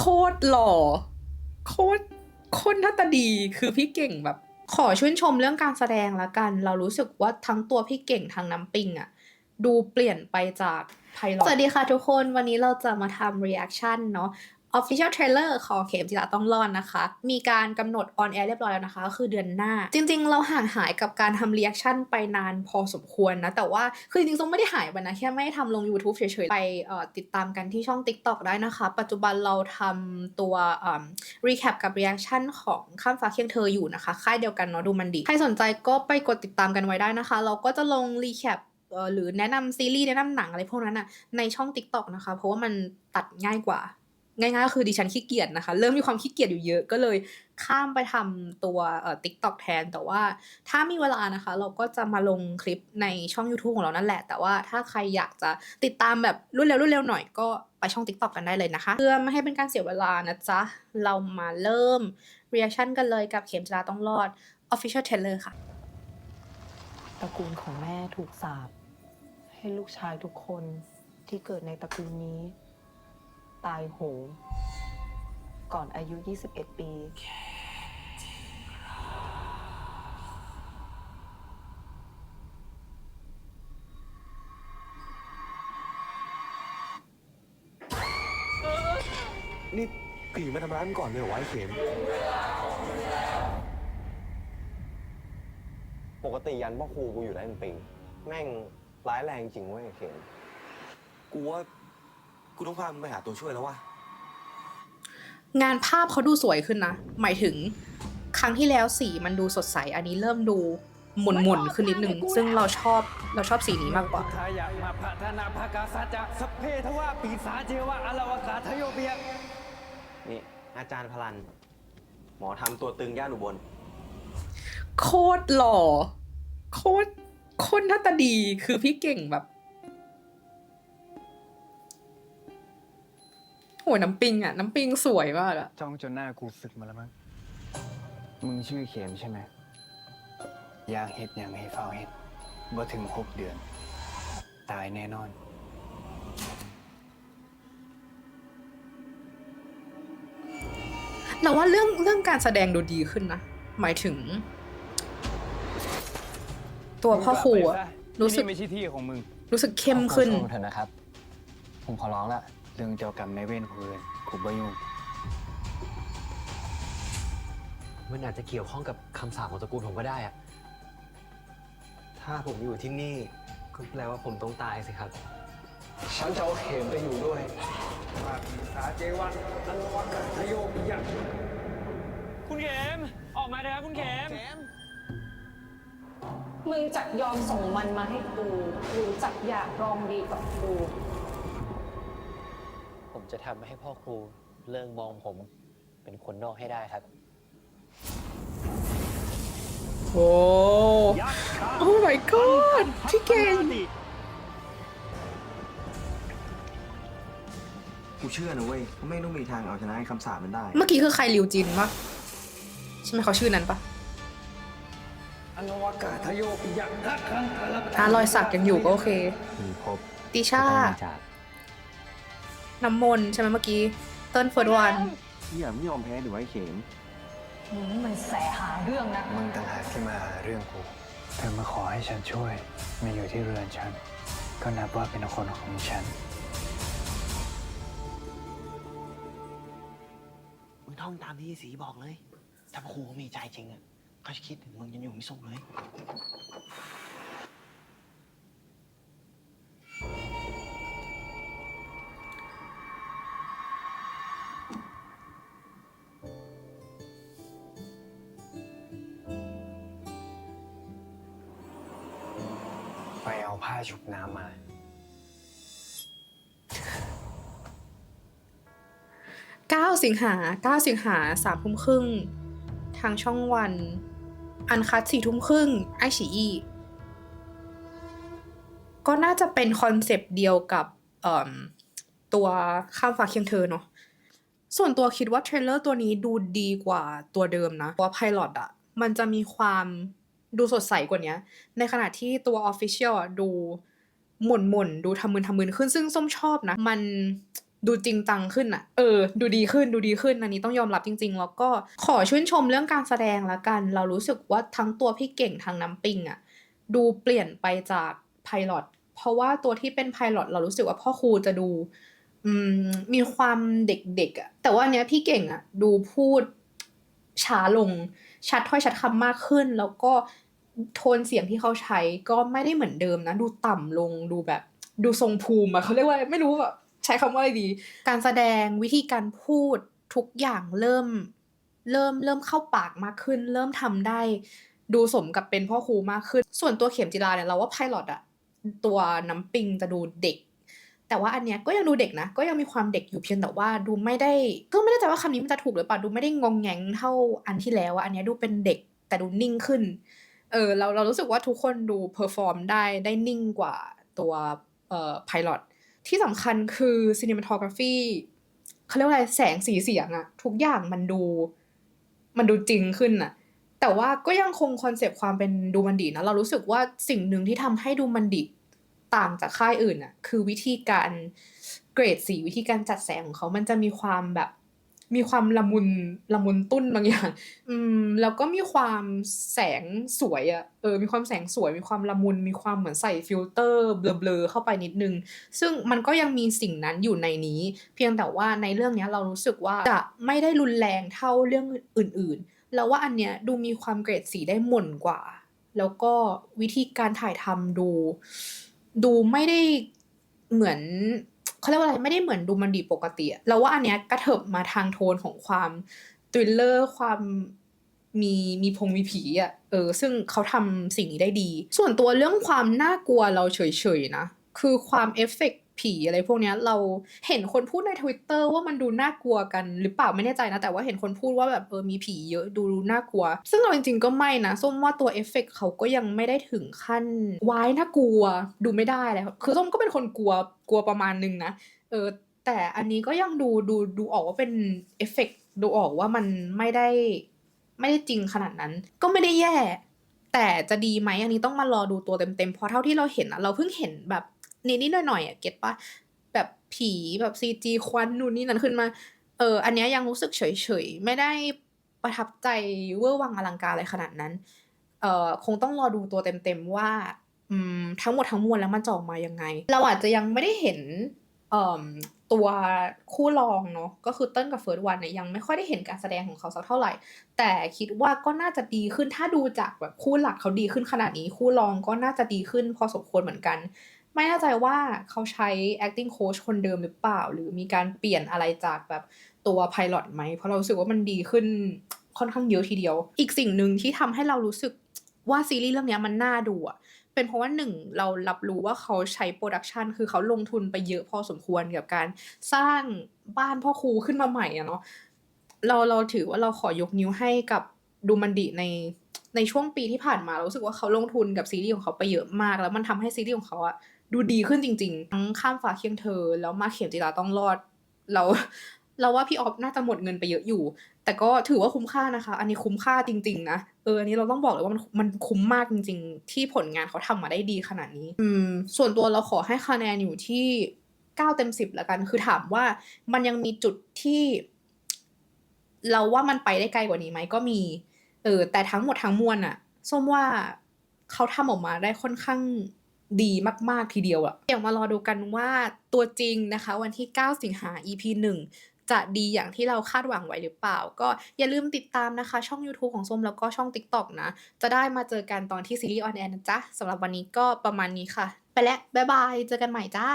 โคตรหล่อ โคตรโคตรหน้าตาดีคือพี่เก่งแบบ ขอชื่นชมเรื่องการแสดงละกัน เรารู้สึกว่าทั้งตัวพี่เก่งทั้งน้ำปิงอะดูเปลี่ยนไปจากไพลอตสวัสดีค่ะทุกคนวันนี้เราจะมาทำ reaction เนาะ Official Trailer ของเข็มจิราต้องรอดนะคะ มีการกำหนด on air เรียบร้อยแล้วนะคะ ก็คือเดือนหน้า จริง ๆ เราห่างหายกับการทำ reaction ไปนานพอสมควรนะ แต่ว่าคือจริงๆ ต้องไม่ได้หายไปนะ แค่ไม่ได้ทำลง YouTube เฉยๆ ไปติดตามกันที่ช่อง TikTok ได้นะคะ ปัจจุบันเราทำตัวเอ่อ recap กับ reaction ของข้ามฟ้าเคียงเธออยู่นะคะค่ายเดียวกันเนาะดูมันดี ใครสนใจก็ไปกดติดตามกันไว้ได้นะคะ เราก็จะลง recap เอ่อหรือแนะนำซีรีส์แนะนำหนังอะไรพวกนั้นอะในช่อง TikTok นะคะ เพราะว่ามันตัดง่ายกว่า ง่ายๆก็คือดิฉันขี้เกียจนะคะ เริ่มมีความขี้เกียจอยู่เยอะก็เลยข้ามไปทำตัวเอ่อ TikTok แทน แต่ว่าถ้ามีเวลานะคะ เราก็จะมาลงคลิปในช่อง YouTube ของเรานั่นแหละ แต่ว่าถ้าใครอยากจะติดตามแบบรวดเร็วรวดเร็วหน่อยก็ไปช่อง TikTok กันได้เลยนะคะ เพื่อไม่ให้เป็นการเสียเวลานะจ๊ะ เรามาเริ่ม reaction กันเลยกับเข็มจราต้องรอด Official Trailer ค่ะตระกูลของแม่ถูกสาปให้ลูกชายทุกคนที่เกิดในตระกูลนี้ ตายโหงก่อนอายุ 21 ปี นี่ผีมาทำร้ายมึงก่อนเลยเหรอวะไอ้เข็ม ปกติยันพ่อครูกูอยู่ได้เป็นปิง แม่งร้ายแรงจริงเว้ยไอ้เข็ม กูว่า กูต้องพามึงไปหาตัวช่วยแล้ววะงานภาพเขาดูสวยขึ้นนะ หมายถึงครั้งที่แล้วสีมันดูสดใส อันนี้เริ่มดูหมุนหมุนๆขึ้นนิดนึง ซึ่งเราชอบเราชอบสีนี้มากกว่า ทายะมาพัฒนาภากาสัจจะสัพเพทวะปีศาจเจวะอลาวกาทโยเปียนี่ อาจารย์พลัน หมอทำตัวตึงย่านอุบลโคตรหล่อ โคตรโคตรหน้าตาดีคือพี่เก่งแบบ หน้ำปิงอะน้ำปิงสวยมากอะจ้องจนหน้ากูสึกมาแล้วมั้ง มึงชื่อเข็มใช่ไหมอยากเห็ดอย่างให้เฝ้าเห็ดบ่ถึงหกเดือน ตายแน่นอน เราว่าเรื่องเรื่องการแสดงดูดีขึ้นนะ หมายถึง ตัวพ่อครูอะรู้สึก ที่นี่ไม่ใช่ที่ของมึงรู้สึกเข้มขึ้น ขอโทษเถอะนะครับ ผมขอร้องละ เรื่องเจ้ากรรมในายเวรของเอื่นกูบ่ยุ่งมันอาจจะเกี่ยวข้องกับคำสาปของตระกูลผมก็ได้อะถ้าผมอยู่ที่นี่ก็แปลว่าผมต้องตายสิครับ ฉันจะเอาเข็มไปอยู่ด้วยคุณเข็มออกมาเลยครับคุณเข็มมึงจักยอมส่งมันมาให้กูหรือจักอยากลองดีกับกูผม จะทำให้พ่อครูเลิกมองผม เป็นคนนอกให้ได้ครับ โอ้โอ้ my god พี่เก่งกูเชื่อนะเว้ยว่าไม่ต้องมีทางเอาชนะไอ้คำสาปมันได้ เมื่อกี้คือใครริวจินปะใช่ไหมเขาชื่อนั้นปะถ้ารอยสักยังอยู่ก็โอเค มีพบติชาก็ต้องมีจาก น้ำมนต์ใช่ไหมเมื่อกี้เติ้ลเฟิร์ดวันที่อย่าไม่ยอมแพ้หรือไอ้เข็มมึงนี่มันแสหาเรื่องนะ มึงต่างหากที่มาหาเรื่องกู เธอมาขอให้ฉันช่วยมาอยู่ที่เรือนฉัน ก็นับว่าเป็นคนของฉัน มึงท่องตามที่สีบอกเลย ถ้าพระครูเขามีใจจริงอะเขาจะคิดถึงมึงยันอยู่ไม่สุขเลย ผ้าชุบน้ำมา 9 สิงหา9สิงหาสามทุ่มครึ่ง ทางช่องวัน อันคัดสี่ทุ่มครึ่งไอฉีอีก็น่าจะเป็นคอนเซปต์เดียวกับตัวข้ามฟ้าเคียงเธอเนาะส่วนตัวคิดว่าเทรลเลอร์ตัวนี้ดูดีกว่าตัวเดิมนะเพราะว่าไพลอตอะมันจะมีความ ดูสดใสกว่านี้ในขณะที่ตัวออฟฟิเชียลอะดูหม่นหม่นดูทำมืนทำมืนขึ้นซึ่งส้มชอบนะ มันดูจริงจังขึ้นอะเออ ดูดีขึ้นดูดีขึ้นอันนี้ต้องยอมรับจริง ๆ แล้วก็ขอชื่นชมเรื่องการแสดงละกัน เรารู้สึกว่าทั้งตัวพี่เก่งทั้งน้ำปิงอะดูเปลี่ยนไปจากไพลอตเพราะว่าตัวที่เป็นไพลอตเรารู้สึกว่าพ่อครูจะดูมมีความเด็กๆอะแต่ว่าอันเนี้ยพี่เก่งอะดูพูดช้าลง ชัดถ้อยชัดคำมากขึ้น แล้วก็โทนเสียงที่เขาใช้ก็ไม่ได้เหมือนเดิมนะ ดูต่ำลงดูแบบ ดูทรงภูมิอะเขาเรียกว่าไม่รู้แบบใช้คำว่าอะไรดี การแสดงวิธีการพูดทุกอย่างเริ่ม เริ่มเริ่มเข้าปากมากขึ้น เริ่มทำได้ดูสมกับเป็นพ่อครูมากขึ้น ส่วนตัวเข็มจิราเนี่ยเราว่าไพลอตอะตัวน้ำปิงจะดูเด็ก แต่ว่าอันเนี้ยก็ยังดูเด็กนะ ก็ยังมีความเด็กอยู่เพียงแต่ว่าดูไม่ได้ ก็ไม่แน่ใจว่าคำนี้มันจะถูกหรือเปล่าดูไม่ได้งงแงงเท่าอันที่แล้วอะอันเนี้ยดูเป็นเด็กแต่ดูนิ่งขึ้น เออเราเรารู้สึกว่าทุกคนดูเพอร์ฟอร์มได้ได้นิ่งกว่าตัวเอ่อไพลอตที่สำคัญคือ cinematography เขาเรียกว่าอะไรแสงสีเสียงอะทุกอย่างมันดู มันดูจริงขึ้นอะแต่ว่าก็ยังคงคอนเซปต์ความเป็นดูมันดีนะ เรารู้สึกว่าสิ่งหนึ่งที่ทำให้ดูมันดี ต่างจากค่ายอื่นอะคือวิธีการเกรดสีวิธีการจัดแสงของเขามันจะมีความแบบ มีความละมุนละมุนตุ้นบางอย่าง อืมแล้วก็มีความแสงสวยอะเออ มีความแสงสวย มีความละมุน มีความเหมือนใส่ฟิลเตอร์เบลอๆเข้าไปนิดนึง ซึ่งมันก็ยังมีสิ่งนั้นอยู่ในนี้ เพียงแต่ว่าในเรื่องนี้เรารู้สึกว่าจะไม่ได้รุนแรงเท่าเรื่องอื่นๆแล้วว่าอันเนี้ยดูมีความเกรดสีได้หม่นกว่า แล้วก็วิธีการถ่ายทำดู ดูไม่ได้เหมือนเขาเรียกว่าอะไรไม่ได้เหมือนดูมันดีปกติเราว่าอันเนี้ยกระเถิบมาทางโทนของความทริลเลอร์ความมีมีพงมีผีอะเออ ซึ่งเขาทำสิ่งนี้ได้ดี ส่วนตัวเรื่องความน่ากลัวเราเฉยๆนะ คือความเอฟเฟกต์ ผีอะไรพวกเนี้ยเราเห็นคนพูดในทวิตเตอร์ว่ามันดูน่ากลัวกันหรือเปล่าไม่แน่ใจนะ แต่ว่าเห็นคนพูดว่าแบบเออมีผีเยอะดูน่ากลัว ซึ่งเราจริงๆก็ไม่นะส้มว่าตัวเอฟเฟกต์เขาก็ยังไม่ได้ถึงขั้นวายน่ากลัวดูไม่ได้เลยคือส้มก็เป็นคนกลัวกลัวประมาณนึงนะเออแต่อันนี้ก็ยังดูดูดูออกว่าเป็นเอฟเฟกต์ดูออกว่ามันไม่ได้ไม่ได้จริงขนาดนั้น ก็ไม่ได้แย่ แต่จะดีไหมอันนี้ต้องมารอดูตัวเต็มๆเพราะเท่าที่เราเห็นอะเราเพิ่งเห็นแบบ นิดๆหน่อยๆอะเก็ตปะแบบผีแบบซีจีควันนู่นนี่นั่นขึ้นมา เออ อันเนี้ยยังรู้สึกเฉยๆไม่ได้ประทับใจเวอร์วังอลังการอะไรขนาดนั้น เอ่อคงต้องรอดูตัวเต็มๆว่าอืมทั้งหมดทั้งมวลแล้วมันจะออกมายังไง เราอาจจะยังไม่ได้เห็นเอ่อตัวคู่รองเนาะก็คือเติ้ลกับเฟิร์สวันเนี่ยยังไม่ค่อยได้เห็นการแสดงของเขาสักเท่าไหร่ แต่คิดว่าก็น่าจะดีขึ้นถ้าดูจากแบบคู่หลักเขาดีขึ้นขนาดนี้ คู่รองก็น่าจะดีขึ้นพอสมควรเหมือนกัน ไม่แน่ใจว่าเขาใช้ acting coach คนเดิมหรือเปล่า หรือมีการเปลี่ยนอะไรจากแบบตัว pilot ไหม เพราะเราสึกว่ามันดีขึ้นค่อนข้างเยอะทีเดียว อีกสิ่งหนึ่งที่ทำให้เรารู้สึกว่าซีรีส์เรื่องนี้มันน่าดูอะเป็นเพราะว่าหนึ่งเรารับรู้ว่าเขาใช้โปรดักชันคือเขาลงทุนไปเยอะพอสมควรกับการสร้างบ้านพ่อครูขึ้นมาใหม่อะเนาะเราเราถือว่าเราขอยกนิ้วให้กับดูมันดีในในช่วงปีที่ผ่านมาเรารู้สึกว่าเขาลงทุนกับซีรีส์ของเขาไปเยอะมาก แล้วมันทำให้ซีรีส์ของเขาอะ ดูดีขึ้นจริงๆทั้งข้ามฟ้าเคียงเธอ แล้วมาเข็มจีราต้องรอดเราเราว่าพี่ออฟน่าจะหมดเงินไปเยอะอยู่ แต่ก็ถือว่าคุ้มค่านะคะ อันนี้คุ้มค่าจริง ๆ นะ เออ อันนี้เราต้องบอกเลยว่ามันมันคุ้มมากจริง ๆ ที่ผลงานเขาทำมาได้ดีขนาดนี้ อืม ส่วนตัวเราขอให้คะแนนอยู่ที่เก้าเต็มสิบละกัน คือถามว่ามันยังมีจุดที่ เราว่ามันไปได้ไกลกว่านี้ไหมก็มี เออ แต่ทั้งหมดทั้งมวลอะส้มว่าเขาทำออกมาได้ค่อนข้าง ดีมาก ๆ ทีเดียวอะเดี๋ยวมารอดูกันว่าตัวจริงนะคะ วันที่ 9 สิงหา EP 1 จะดีอย่างที่เราคาดหวังไว้หรือเปล่า ก็อย่าลืมติดตามนะคะ ช่อง YouTube ของส้มแล้วก็ช่อง TikTok นะ จะได้มาเจอกันตอนที่ซีรีส์ออนแอร์นะจ๊ะสำหรับวันนี้ก็ประมาณนี้ค่ะ ไปแล้วบ๊ายบาย เจอกันใหม่จ้า